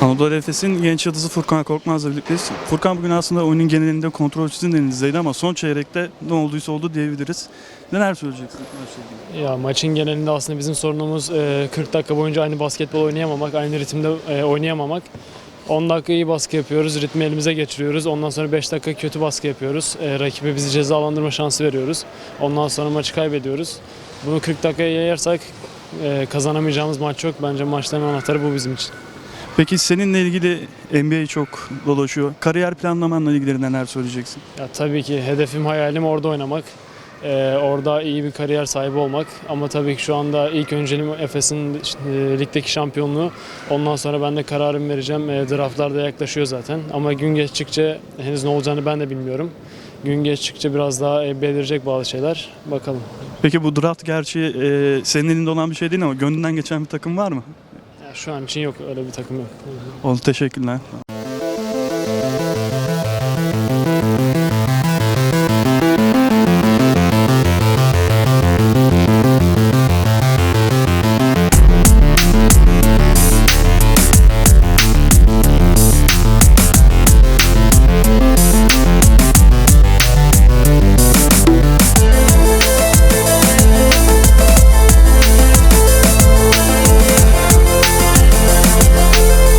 Anadolu Efes'in genç yıldızı Furkan Korkmaz'la birlikteyiz. Furkan bugün aslında oyunun genelinde kontrol sizin elinizdeydi ama son çeyrekte ne olduysa oldu diyebiliriz. Neler söyleyeceksiniz? Ya maçın genelinde aslında bizim sorunumuz e, 40 dakika boyunca aynı basketbol oynayamamak, aynı ritimde e, oynayamamak. 10 dakika iyi baskı yapıyoruz, ritmi elimize geçiriyoruz. Ondan sonra 5 dakika kötü baskı yapıyoruz. E, rakibe bizi cezalandırma şansı veriyoruz. Ondan sonra maçı kaybediyoruz. Bunu 40 dakikaya yayarsak e, kazanamayacağımız maç yok. Bence maçların anahtarı bu bizim için. Peki seninle ilgili NBA çok dolaşıyor. Kariyer planlamanla ilgili neler söyleyeceksin? Ya tabii ki hedefim, hayalim orada oynamak. Ee, orada iyi bir kariyer sahibi olmak. Ama tabii ki şu anda ilk önceliğim Efes'in e, ligdeki şampiyonluğu. Ondan sonra ben de kararımı vereceğim. E, draftlar yaklaşıyor zaten. Ama gün geçtikçe henüz ne olacağını ben de bilmiyorum. Gün geçtikçe biraz daha e, belirecek bazı şeyler. Bakalım. Peki bu draft gerçi e, senin elinde olan bir şey değil ama gönlünden geçen bir takım var mı? Şu an için yok öyle bir takım yok. Oldu teşekkürler.